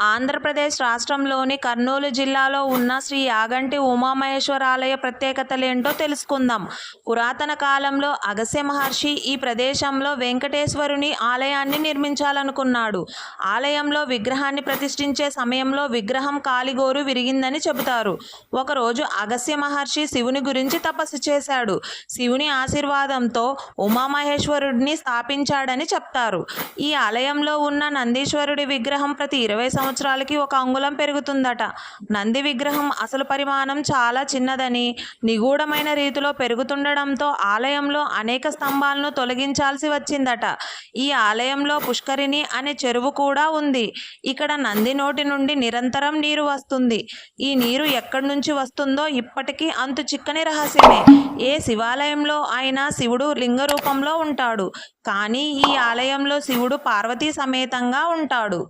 ఆంధ్రప్రదేశ్ రాష్ట్రంలోని కర్నూలు జిల్లాలో ఉన్న శ్రీ యాగంటి ఉమామహేశ్వరాలయ ప్రత్యేకతలేంటో తెలుసుకుందాం. పురాతన కాలంలో అగస్య మహర్షి ఈ ప్రదేశంలో వెంకటేశ్వరుని ఆలయాన్ని నిర్మించాలనుకున్నాడు. ఆలయంలో విగ్రహాన్ని ప్రతిష్ఠించే సమయంలో విగ్రహం కాలిగోరు విరిగిందని చెబుతారు. ఒకరోజు అగస్య మహర్షి శివుని గురించి తపస్సు చేశాడు. శివుని ఆశీర్వాదంతో ఉమామహేశ్వరుడిని స్థాపించాడని చెప్తారు. ఈ ఆలయంలో ఉన్న నందీశ్వరుడి విగ్రహం ప్రతి ఇరవై సంవత్సరాలకి ఒక అంగుళం పెరుగుతుందట. నంది విగ్రహం అసలు పరిమాణం చాలా చిన్నదని నిగూఢమైన రీతిలో పెరుగుతుండడంతో ఆలయంలో అనేక స్తంభాలను తొలగించాల్సి వచ్చిందట. ఈ ఆలయంలో పుష్కరిణి అనే చెరువు కూడా ఉంది. ఇక్కడ నంది నోటి నుండి నిరంతరం నీరు వస్తుంది. ఈ నీరు ఎక్కడి నుంచి వస్తుందో ఇప్పటికీ అంతు చిక్కని రహస్యమే. ఏ శివాలయంలో అయినా శివుడు లింగ రూపంలో ఉంటాడు. కానీ ఈ ఆలయంలో శివుడు పార్వతీ సమేతంగా ఉంటాడు.